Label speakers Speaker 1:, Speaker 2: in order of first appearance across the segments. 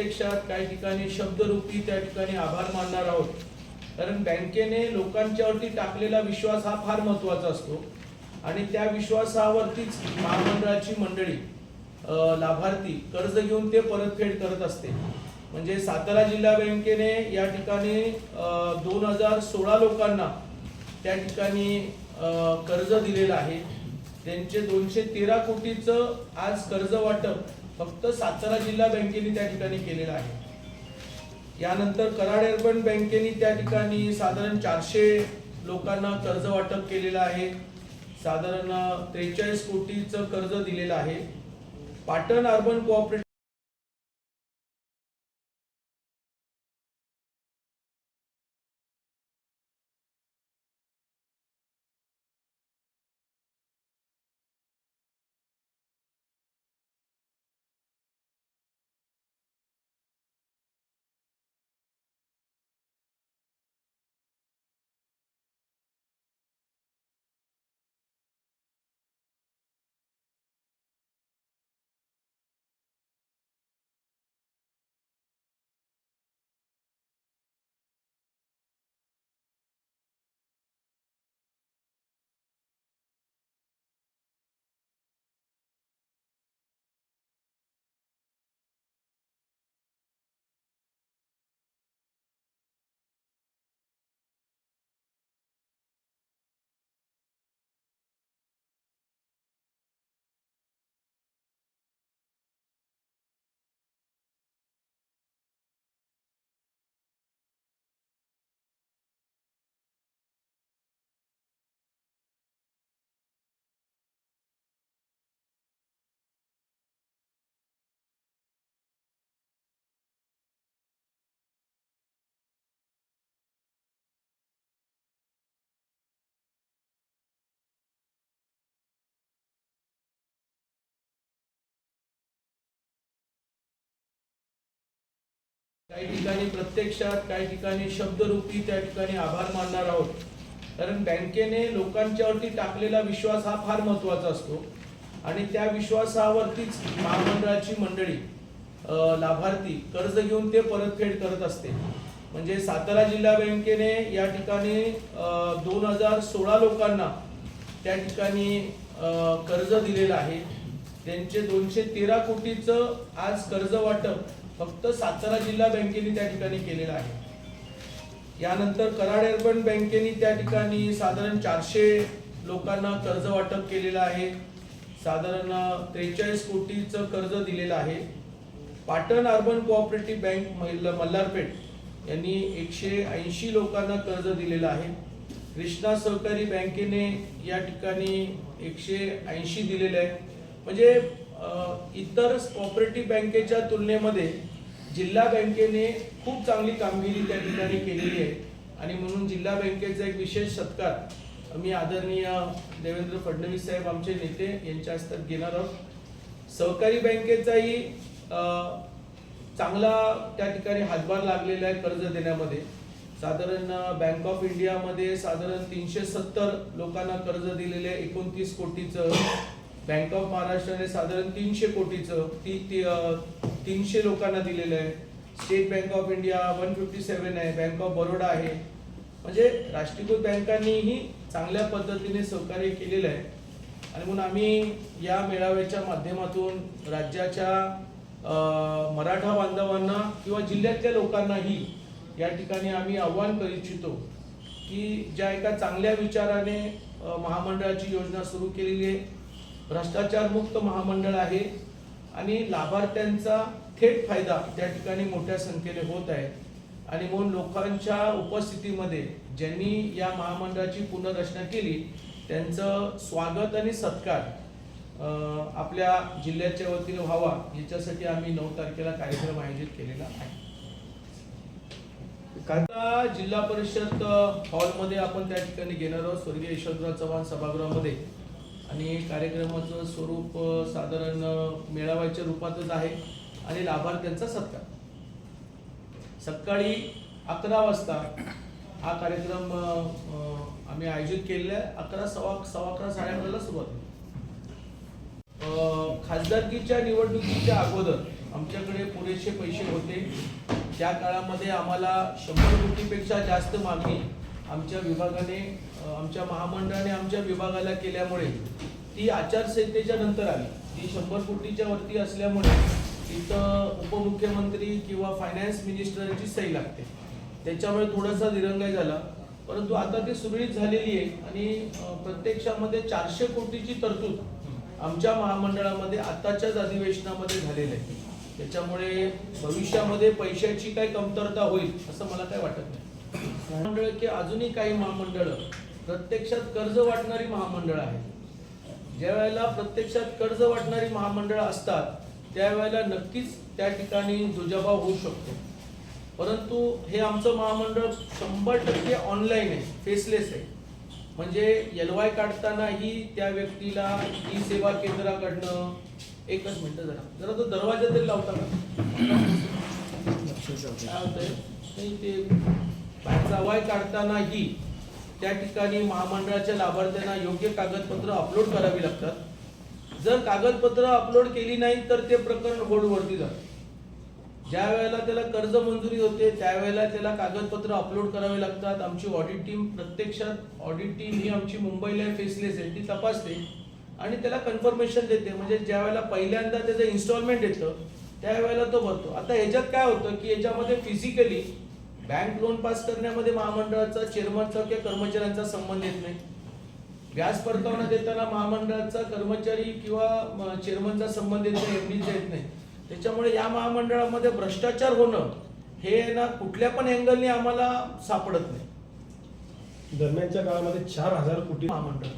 Speaker 1: प्रत्यक्षात काही ठिकाणी शब्दरूपी त्या ठिकाणी आभार मानणार आहोत. कारण बँकेने लोकांच्यावरती टाकलेला विश्वास हा फार महत्त्वाचा असतो. आणि त्या विश्वासावरतीच महामंडळाची मंडळी लाभार्थी कर्ज घेऊन ते परतफेड करत असते. म्हणजे सातारा जिल्हा बँकेने या ठिकाणी दोन हजार सोळा लोकांना त्या ठिकाणी कर्ज दिलेलं आहे. त्यांचे दोनशे तेरा कोटीचं आज कर्ज वाटप फक्त सातारा जिल्हा बँकेने त्या ठिकाणी केलेला आहे. यानंतर कराड अर्बन बँकेने त्या ठिकाणी साधारण चारशे लोकांना कर्ज वाटप केलेलं आहे. साधारण त्रेचाळीस कोटीचं कर्ज दिलेलं आहे. पाटण अर्बन कोऑपरेटिव्ह काही ठिकाणी प्रत्यक्षात काही ठिकाणी शब्दरूपी त्या ठिकाणी आभार मानणार आहोत. कारण बँकेने लोकांच्यावरती टाकलेला विश्वास हा फार महत्त्वाचा असतो. आणि त्या विश्वासावरतीच महामंडळाची मंडळी लाभार्थी कर्ज घेऊन ते परतफेड करत असते. म्हणजे सातारा जिल्हा बँकेने या ठिकाणी दोन हजार सोळा लोकांना त्या ठिकाणी कर्ज दिलेलं आहे. त्यांचे दोनशे तेरा कोटीचं आज कर्ज वाटप फक्त सातारा जिल्हा बँकेने त्या ठिकाणी केलेलं आहे. यानंतर कराड अर्बन बँकेने त्या ठिकाणी साधारण चारशे लोकांना कर्ज वाटप केलेलं आहे. साधारण त्रेचाळीस कोटीचं कर्ज दिलेलं आहे. पाटण अर्बन कोऑपरेटिव्ह बँक महिला- मल्हारपेठ यांनी एकशे ऐंशी लोकांना कर्ज दिलेलं आहे. कृष्णा सहकारी बँकेने या ठिकाणी एकशे ऐंशी दिलेले आहे. म्हणजे इतर कॉपरेटिव्ह बँकेच्या तुलनेमध्ये जिल्हा बँकेने खूप चांगली कामगिरी त्या ठिकाणी केलेली आहे. आणि म्हणून जिल्हा बँकेचा एक विशेष सत्कार मी आदरणीय देवेंद्र फडणवीस साहेब आमचे नेते यांच्या हस्तात घेणार आहोत. सहकारी बँकेचाही चांगला त्या ठिकाणी हातभार लागलेला आहे कर्ज देण्यामध्ये. साधारण बँक ऑफ इंडियामध्ये साधारण तीनशे सत्तर लोकांना कर्ज दिलेले एकोणतीस कोटीचं बँक ऑफ महाराष्ट्राने साधारण तीनशे कोटीचं ती ती तीनशे लोकांना दिलेलं आहे. State Bank of India one fifty seven आहे बँक ऑफ बरोडा आहे. म्हणजे राष्ट्रीयकृत बँकांनीही चांगल्या पद्धतीने सहकार्य केलेलं आहे. आणि म्हणून आम्ही या मेळाव्याच्या माध्यमातून राज्याच्या मराठा बांधवांना किंवा जिल्ह्यातल्या लोकांनाही या ठिकाणी आम्ही आव्हान करू इच्छितो की ज्या एका चांगल्या विचाराने महामंडळाची योजना सुरू केलेली आहे. भ्रष्टाचार मुक्त महामंडळ आहे आणि लाभार्थ्यांचा थेट फायदा त्या ठिकाणी मोठ्या संख्येने होत आहे. आणि म्हणून लोकांच्या उपस्थितीमध्ये ज्यांनी या महामंडळाची पुनर्रचना केली त्यांचं स्वागत आणि सत्कार आपल्या जिल्ह्याच्या वतीने व्हावा याच्यासाठी आम्ही नऊ तारखेला कार्यक्रम आयोजित केलेला आहे. आता जिल्हा परिषद हॉलमध्ये आपण त्या ठिकाणी घेणार आहोत. स्वर्गीय यशवंतराव चव्हाण सभागृहामध्ये. आणि कार्यक्रमाचं स्वरूप साधारण मेळाव्याच्या रूपातच आहे आणि लाभार्थ्यांचा सत्कार. सकाळी अकरा वाजता हा कार्यक्रम आम्ही आयोजित केलेला आहे. अकरा सव्वा सव्वा अकरा साडे अकराला सुरुवात खासदारकीच्या निवडणुकीच्या अगोदर आमच्याकडे पुरेसे पैसे होते. त्या काळामध्ये आम्हाला शंभर कोटीपेक्षा जास्त मागणी आमच्या विभागाने आमच्या महामंडळाने आमच्या विभागाला केल्यामुळे ती आचारसंहितेच्या नंतर आली. ती शंभर कोटीच्या वरती असल्यामुळे तिथं उपमुख्यमंत्री किंवा फायनान्स मिनिस्टरची सही लागते. त्याच्यामुळे थोडासा दिरंगाई झाला. परंतु आता ती सुरळीत झालेली आहे आणि प्रत्यक्षामध्ये चारशे कोटीची तरतूद आमच्या महामंडळामध्ये आताच्याच अधिवेशनामध्ये झालेलं आहे. त्याच्यामुळे भविष्यामध्ये पैशाची काही कमतरता होईल असं मला काही वाटत नाही. महामंडळ की अजूनही काही महामंडळ प्रत्यक्षात कर्ज वाटणारी महामंडळ आहेत. ज्या वेळेला प्रत्यक्षात कर्ज वाटणारी महामंडळ असतात त्यावेळेला नक्कीच त्या ठिकाणी दुजाभाव होऊ शकतो. परंतु हे आमचं महामंडळ शंभर टक्के ऑनलाईन आहे फेसलेस आहे. म्हणजे एल वाय काढतानाही त्या व्यक्तीला ई सेवा केंद्राकडनं एकच मिनिट जरा जरा तो दरवाजा तरी लावता का? ते बाहेरचा अवाय काढतानाही त्या ठिकाणी महामंडळाच्या लाभार्थ्यांना योग्य कागदपत्र अपलोड करावी लागतात. जर कागदपत्र अपलोड केली नाही तर ते प्रकरण बोर्डवरती जातं. ज्या वेळेला त्याला कर्ज मंजुरी होते त्यावेळेला त्याला कागदपत्र अपलोड करावे लागतात. आमची ऑडिट टीम प्रत्यक्षात ऑडिट टीम ही आमची मुंबईला फेसलेस आहे ती तपासते आणि त्याला कन्फर्मेशन देते. म्हणजे ज्या वेळेला पहिल्यांदा त्याचं इन्स्टॉलमेंट येतं त्यावेळेला तो भरतो. आता याच्यात काय होतं की याच्यामध्ये फिजिकली बँक लोन पास करण्यामध्ये महामंडळाचा चेअरमनचा किंवा कर्मचाऱ्यांचा संबंध येत नाही. व्याज परतावा देताना महामंडळाचा कर्मचारी किंवा चेअरमनचा संबंध येत नाही एमडीचा येत नाही. त्याच्यामुळे या महामंडळामध्ये भ्रष्टाचार होणं हे ना कुठल्या पण अँगलने आम्हाला सापडत नाही.
Speaker 2: दरम्यानच्या काळामध्ये चार हजार कोटी
Speaker 1: महामंडळ.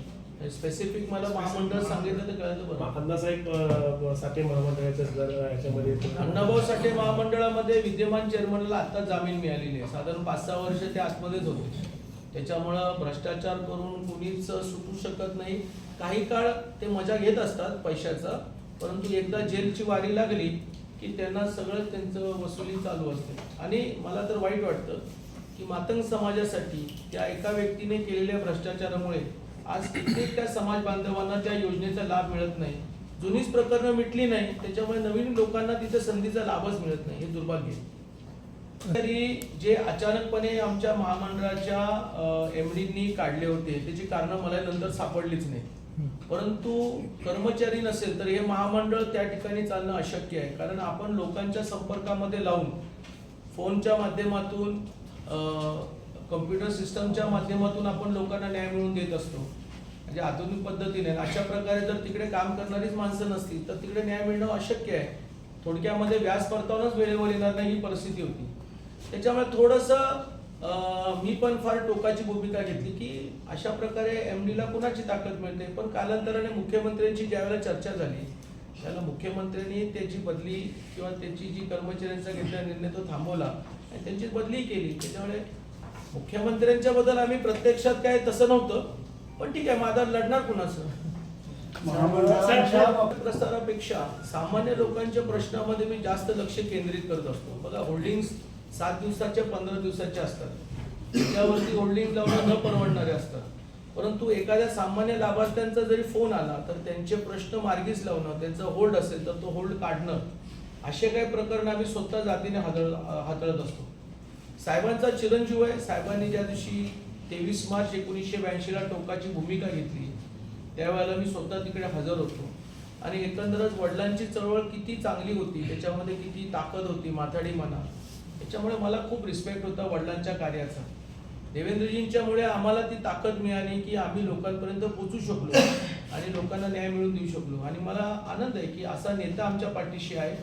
Speaker 1: स्पेसिफिक मला महामंडळ सांगितलं तर कळलं बरं.
Speaker 2: अण्णासाहेब साठे महामंडळाच्या याच्यामध्ये
Speaker 1: अण्णाभाऊ साठे महामंडळामध्ये विद्यमान चेअरमनला आता जामीन मिळालेली आहे. साधारण पाच सहा वर्ष ते आतमध्येच होते. त्याच्यामुळं भ्रष्टाचार करून कुणीच सुटू शकत नाही. काही काळ ते मजा घेत असतात पैशाचा परंतु एकदा जेलची वारी लागली की त्यांना सगळं त्यांचं वसुली चालू असते. आणि मला तर वाईट वाटतं की मातंग समाजासाठी त्या एका व्यक्तीने केलेल्या भ्रष्टाचारामुळे आज कित्येक त्या समाज बांधवांना त्या योजनेचा लाभ मिळत नाही. जुनीच प्रकरणं मिटली नाही त्याच्यामुळे नवीन लोकांना तिथे संधीचा लाभच मिळत नाही. हे दुर्भाग्य तरी जे अचानकपणे आमच्या महामंडळाच्या एम डीनी काढले होते त्याची कारणं मला नंतर सापडलीच नाही परंतु कर्मचारी नसेल तर हे महामंडळ त्या ठिकाणी चालणं अशक्य आहे. कारण आपण लोकांच्या संपर्कामध्ये लावून फोनच्या माध्यमातून कम्प्युटर सिस्टमच्या माध्यमातून आपण लोकांना न्याय मिळवून देत असतो. म्हणजे आधुनिक पद्धतीने अशा प्रकारे जर तिकडे काम करणारीच माणसं नसतील तर तिकडे न्याय मिळणं अशक्य आहे. थोडक्यामध्ये व्याज परतावणच वेळेवर येणार नाही ही परिस्थिती होती. त्याच्यामुळे थोडंसं मी पण फार टोकाची भूमिका घेतली की अशा प्रकारे एम डीला कुणाची ताकद मिळते? पण कालांतराने मुख्यमंत्र्यांची ज्यावेळेला चर्चा झाली त्याला मुख्यमंत्र्यांनी त्याची बदली किंवा त्याची जी कर्मचाऱ्यांचा घेतलेला निर्णय तो थांबवला आणि त्यांची बदली केली. त्याच्यामुळे मुख्यमंत्र्यांच्या बद्दल आम्ही प्रत्यक्षात काय तसं नव्हतं पण ठीक आहे माझा लढणार कुणाचं? प्रसारापेक्षा सामान्य लोकांच्या प्रश्नामध्ये मी जास्त लक्ष केंद्रित करत असतो. बघा होल्डिंग सात दिवसाचे पंधरा दिवसाचे असतात. त्यावरती होल्डिंग लावणं न परवडणारे असतात. परंतु एखाद्या सामान्य लाभार्थ्यांचा जरी फोन आला तर त्यांचे प्रश्न मार्गीच लावणं त्यांचं होल्ड असेल तर तो होल्ड काढणं असे काही प्रकरण आम्ही स्वतः जातीने हाताळ हाताळत असतो. साहेबांचा चिरंजीव आहे. साहेबांनी ज्या दिवशी तेवीस मार्च एकोणीसशे ब्याऐंशीला टोकाची भूमिका घेतली त्यावेळेला मी स्वतः तिकडे हजर होतो. आणि एकंदरच वडिलांची चळवळ किती चांगली होती त्याच्यामध्ये किती ताकद होती माथाडी म्हणा त्याच्यामुळे मला खूप रिस्पेक्ट होता वडिलांच्या कार्याचा. देवेंद्रजींच्यामुळे आम्हाला ती ताकद मिळाली की आम्ही लोकांपर्यंत पोचू शकलो आणि लोकांना न्याय मिळवून देऊ शकलो. आणि मला आनंद आहे की असा नेता आमच्या पाठीशी आहे.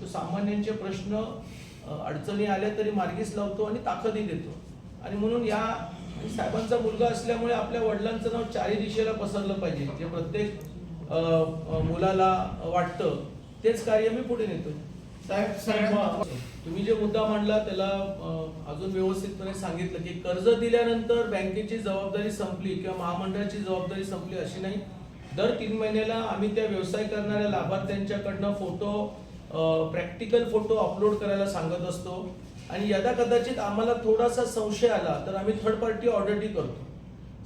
Speaker 1: तो सामान्यांचे प्रश्न अडचणी आल्या तरी मार्गीच लावतो आणि ताकदही देतो. आणि म्हणून या साहेबांचा मुलगा असल्यामुळे आपल्या वडिलांचं नाव चारी दिशेला पसरलं पाहिजे. जे प्रत्येक मुलाला वाटतं तेच कार्य मी पुढे नेतो
Speaker 3: साहेब साहेब
Speaker 1: तुम्ही जे मुद्दा मांडला त्याला अजून व्यवस्थितपणे सांगितलं की कर्ज दिल्यानंतर बँकेची जबाबदारी संपली किंवा महामंडळाची जबाबदारी संपली अशी नाही. दर तीन महिन्याला आम्ही त्या व्यवसाय करणाऱ्या लाभार्थ्यांच्याकडनं फोटो प्रॅक्टिकल फोटो अपलोड करायला सांगत असतो. आणि यदा कदाचित आम्हाला थोडासा संशय आला तर आम्ही थर्ड पार्टी ऑर्डरही करतो.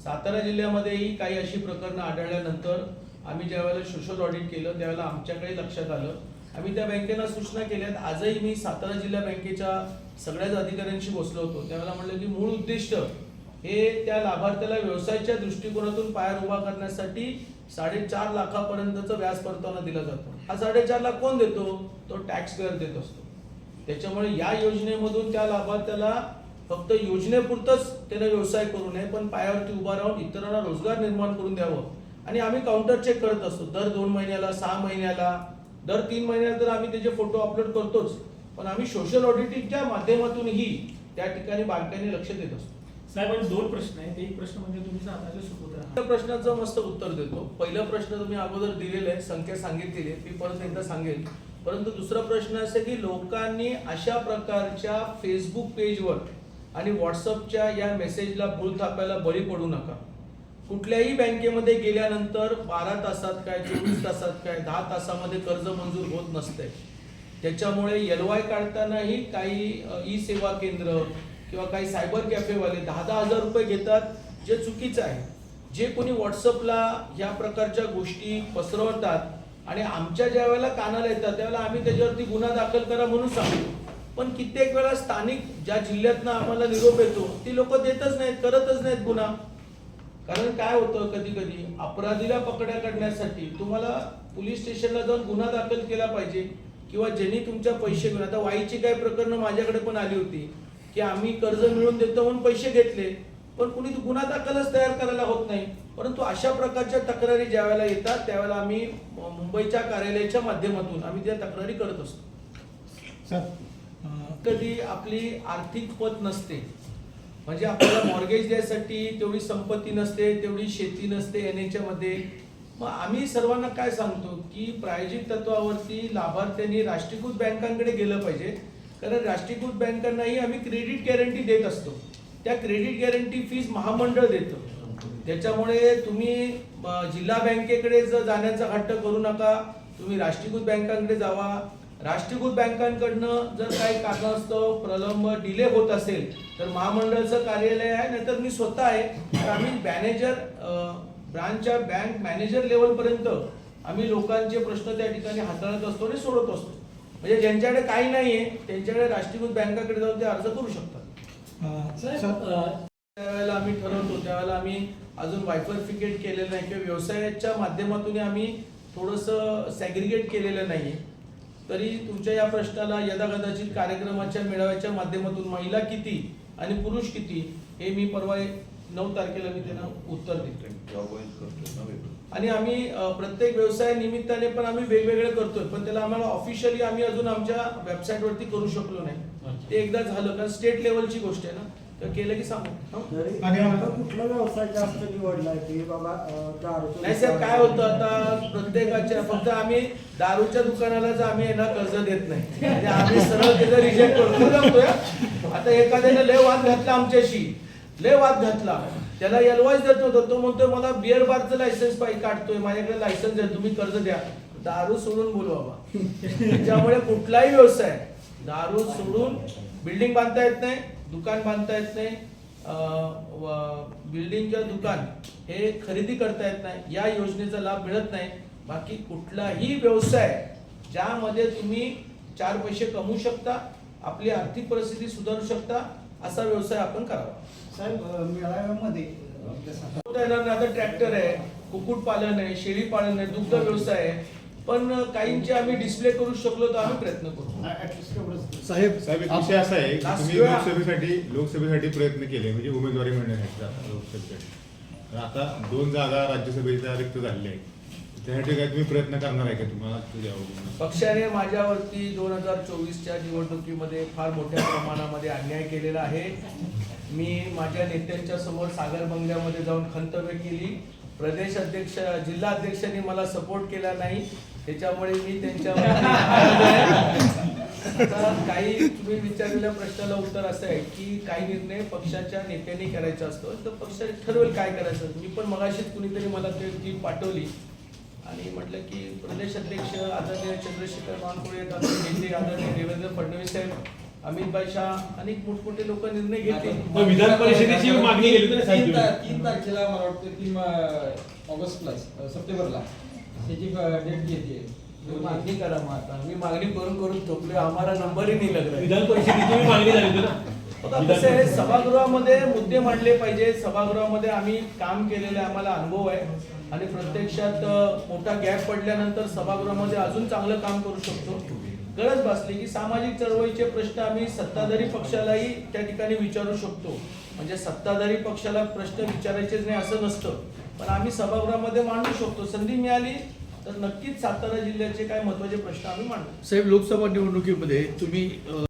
Speaker 1: सातारा जिल्ह्यामध्येही काही अशी प्रकरणं आढळल्यानंतर आम्ही ज्यावेळेला सोशल ऑडिट केलं त्यावेळेला आमच्याकडे लक्षात आलं. आम्ही त्या बँकेला सूचना केल्यात. आजही मी सातारा जिल्हा बँकेच्या सगळ्याच अधिकाऱ्यांशी बसलो होतो. त्यावेळेला म्हटलं की मूळ उद्दिष्ट हे त्या लाभार्थ्याला व्यवसायाच्या दृष्टिकोनातून पायार उभा करण्यासाठी साडेचार लाखापर्यंतचा व्याज परतावा दिला जातो. हा साडेचार लाख कोण देतो? तो टॅक्स पेअर देत असतो. त्याच्यामुळे या योजनेमधून त्या लाभार्थ्याला फक्त योजनेपुरतंच त्याला व्यवसाय करू नये पण पायावरती उभा राहून इतरांना रोजगार निर्माण करून द्यावं. आणि आम्ही काउंटर चेक करत असतो. दर दोन महिन्याला सहा महिन्याला दर तीन महिन्याला तर आम्ही त्याचे फोटो अपलोड करतोच. पण आम्ही सोशल ऑडिटिंगच्या माध्यमातूनही त्या ठिकाणी बँकांनी लक्ष देत असतो.
Speaker 4: साहेब दोन प्रश्न आहेत. एक प्रश्न म्हणजे तुम्ही सातारचे सुपुत्र
Speaker 1: त्या प्रश्नाचं मस्त उत्तर देतो. पहिला प्रश्न तुम्ही अगोदर दिलेला आहे संख्या सांगितलेली आहे. मी परत एकदा सांगेन परंतु दुसरा प्रश्न असा की लोकांनी अशा प्रकारच्या फेसबुक पेजवर आणि व्हॉट्सअपच्या या मेसेजला भूल थापायला बळी पडू नका. कुठल्याही बँकेमध्ये गेल्यानंतर बारा तासात काय चोवीस तासात काय दहा तासामध्ये कर्ज मंजूर होत नसते त्याच्यामुळे एल वाय काढतानाही काही ई सेवा केंद्र किंवा काही सायबर कॅफेवाले दहा दहा हजार रुपये घेतात जे चुकीचं आहे. जे कोणी व्हॉट्सअपला या प्रकारच्या गोष्टी पसरवतात आणि आमच्या ज्या वेळेला कानाला येतात त्यावेळेला आम्ही त्याच्यावरती गुन्हा दाखल करा म्हणून सांगतो. पण कित्येक वेळा स्थानिक ज्या जिल्ह्यातनं आम्हाला निरोप येतो ती लोक देतच नाहीत करतच नाहीत गुन्हा. कारण काय होतं कधी कधी अपराधीला पकड्या करण्यासाठी तुम्हाला पोलीस स्टेशनला जाऊन गुन्हा दाखल केला पाहिजे किंवा ज्यांनी तुमच्या पैसे घेऊन आता वाईची काही प्रकरणं माझ्याकडे पण आली होती. की आम्ही कर्ज मिळवून देतो म्हणून पैसे घेतले पण कुणी गुन्हा दाखलच तयार करायला होत नाही. परंतु अशा प्रकारच्या तक्रारी ज्या वेळेला येतात त्यावेळेला आम्ही मुंबईच्या कार्यालयाच्या माध्यमातून आम्ही त्या तक्रारी करत असतो.
Speaker 3: सर
Speaker 1: कधी आपली आर्थिक पत नसते म्हणजे आपल्याला मॉर्गेज द्यायसाठी तेवढी संपत्ती नसते तेवढी शेती नसते एनमध्ये. मग आम्ही सर्वांना काय सांगतो की प्रायोजित तत्वावरती लाभार्थ्यांनी राष्ट्रीयकृत बँकांकडे गेलं पाहिजे. कारण राष्ट्रीयकृत बँकांनाही आम्ही क्रेडिट गॅरंटी देत असतो. त्या क्रेडिट गॅरंटी फीज महामंडळ देतं. त्याच्यामुळे तुम्ही जिल्हा बँकेकडे जर जाण्याचा हट्ट करू नका तुम्ही राष्ट्रीयकृत बँकांकडे जावा. राष्ट्रीयकृत बँकांकडनं जर काही कारणास्तव प्रलंब डिले होत असेल तर महामंडळचं कार्यालय आहे नाहीतर मी स्वतः आहे. तर आम्ही मॅनेजर ब्रांचच्या बँक मॅनेजर लेवलपर्यंत आम्ही लोकांचे प्रश्न त्या ठिकाणी हाताळत असतो आणि सोडत असतो. म्हणजे ज्यांच्याकडे काही नाहीये त्यांच्याकडे राष्ट्रीयकृत बँकाकडे जाऊन ते अर्ज करू शकतात. त्यावेळेला आम्ही ठरवतो त्यावेळेला आम्ही अजून वायफरफिकेट केलेलं नाही किंवा व्यवसायाच्या माध्यमातून आम्ही थोडंसं सॅग्रिगेट केलेलं नाहीये. तरी तुमच्या या प्रश्नाला यदाकदाचित कार्यक्रमाच्या मेळाव्याच्या माध्यमातून महिला किती आणि पुरुष किती हे मी परवा नऊ तारखेला मी त्यांना उत्तर देतो आणि आम्ही प्रत्येक व्यवसाय निमित्ताने पण आम्ही वेगवेगळे करतोय पण त्याला आम्हाला ऑफिशियली आम्ही अजून आमच्या वेबसाईट वरती करू शकलो नाही. ते एकदा झालं कारण स्टेट लेवलची गोष्ट आहे ना. तर केलं की सांगू. हं?
Speaker 3: आणि
Speaker 5: आणि
Speaker 3: आता
Speaker 5: आता कुठला व्यवसाय जास्त निवडलाय की बाबा अं, दारूचं
Speaker 1: नाही साहेब काय होतं आता प्रत्येकाच्या फक्त आम्ही दारूच्या दुकानालाच आम्ही यांना कर्ज देत नाही. म्हणजे आम्ही सरळ त्याचं रिजेक्ट करतो. आता एखाद्याने लय वाद घातला आमच्याशी. लय वाद घातला. त्याला एलवाईस देत नव्हतं. तो म्हणतोय मला बिअर बारचं लायसन्स पाहिजे काढतोय. माझ्याकडे लायसन्स आहे तुम्ही कर्ज द्या. दारू सोडून बोलू बाबा. त्याच्यामुळे कुठलाही व्यवसाय दारू सोडून बिल्डिंग बांधता येत नाही दुकान बांधता येत नाही बिल्डिंग किंवा दुकान हे खरेदी करता येत नाही. या योजनेचा लाभ मिळत नाही. बाकी कुठलाही व्यवसाय ज्यामध्ये तुम्ही चार पैसे कमवू शकता आपली आर्थिक परिस्थिती सुधारू शकता असा व्यवसाय आपण करावा.
Speaker 3: साहेब मेळाव्यामध्ये.
Speaker 1: आता ट्रॅक्टर आहे कुक्कुट पालन आहे शेळी पालन आहे दुग्ध व्यवसाय आहे. पण काहींचे आम्ही डिस्प्ले करू शकलो तर आम्ही प्रयत्न करू.
Speaker 6: साहेब साहेब विषय असा आहे तुम्ही लोकसभेसाठी लोकसभेसाठी प्रयत्न केले म्हणजे उमेदवारी मिळण्यासाठी लोकसभेसाठी. तर आता दोन जागा राज्यसभेच्या रिक्त झालेल्या आहेत. त्यासाठी काय तुम्ही प्रयत्न करणार आहे का तुम्हाला?
Speaker 1: पक्षाने माझ्यावरती दोन हजार चोवीसच्या निवडणुकीमध्ये फार मोठ्या प्रमाणामध्ये अन्याय केलेला आहे. मी माझ्या नेत्यांच्या समोर सागर बंगल्यामध्ये जाऊन खंतव्य केली. प्रदेश अध्यक्ष जिल्हा अध्यक्षांनी मला सपोर्ट केला नाही. त्याच्यामुळे मी त्यांच्या काही तुम्ही विचारलेल्या प्रश्नाला उत्तर असं आहे की काही निर्णय पक्षाच्या नेत्यांनी करायचा असतो. तर पक्ष ठरवेल काय करायचं. मी पण मगाशीच कुणीतरी मला ते ती पाठवली. आणि म्हटलं की प्रदेश अध्यक्ष आदरणीय चंद्रशेखर बावनकुळे आदरणीय नेते आदरणीय देवेंद्र फडणवीस साहेब अमित शाह अनेक मोठमोठे लोक निर्णय घेतील.
Speaker 4: विधान परिषदेची मागणी केली होती ना साहेब
Speaker 7: तीन
Speaker 4: तुम्ही?
Speaker 7: ता- तीन तारखेला मला वाटतं तीन ऑगस्टला सप्टेंबरला त्याची डेट घेते
Speaker 1: तुम्ही मागणी करा मग आता. मी मागणी करून करून थोपले आम्हाला नंबरही नाही लागला.
Speaker 2: विधान परिषदेची मी मागणी झाली होती ना.
Speaker 1: कसं आहे सभागृहामध्ये मुद्दे मांडले पाहिजे. सभागृहामध्ये आम्ही काम केलेलं आहे आम्हाला अनुभव आहे. आणि प्रत्यक्षात मोठा गॅप पडल्यानंतर सभागृहामध्ये अजून चांगलं काम करू शकतो. गरज भासली की सामाजिक चळवळीचे प्रश्न आम्ही सत्ताधारी पक्षालाही त्या ठिकाणी विचारू शकतो. म्हणजे सत्ताधारी पक्षाला प्रश्न विचारायचेच नाही असं नसतं. पण आम्ही सभागृहामध्ये मांडू शकतो. संधी मिळाली तर नक्कीच सातारा जिल्ह्याचे काय महत्त्वाचे प्रश्न आम्ही मांडू.
Speaker 7: साहेब लोकसभा निवडणुकीमध्ये तुम्ही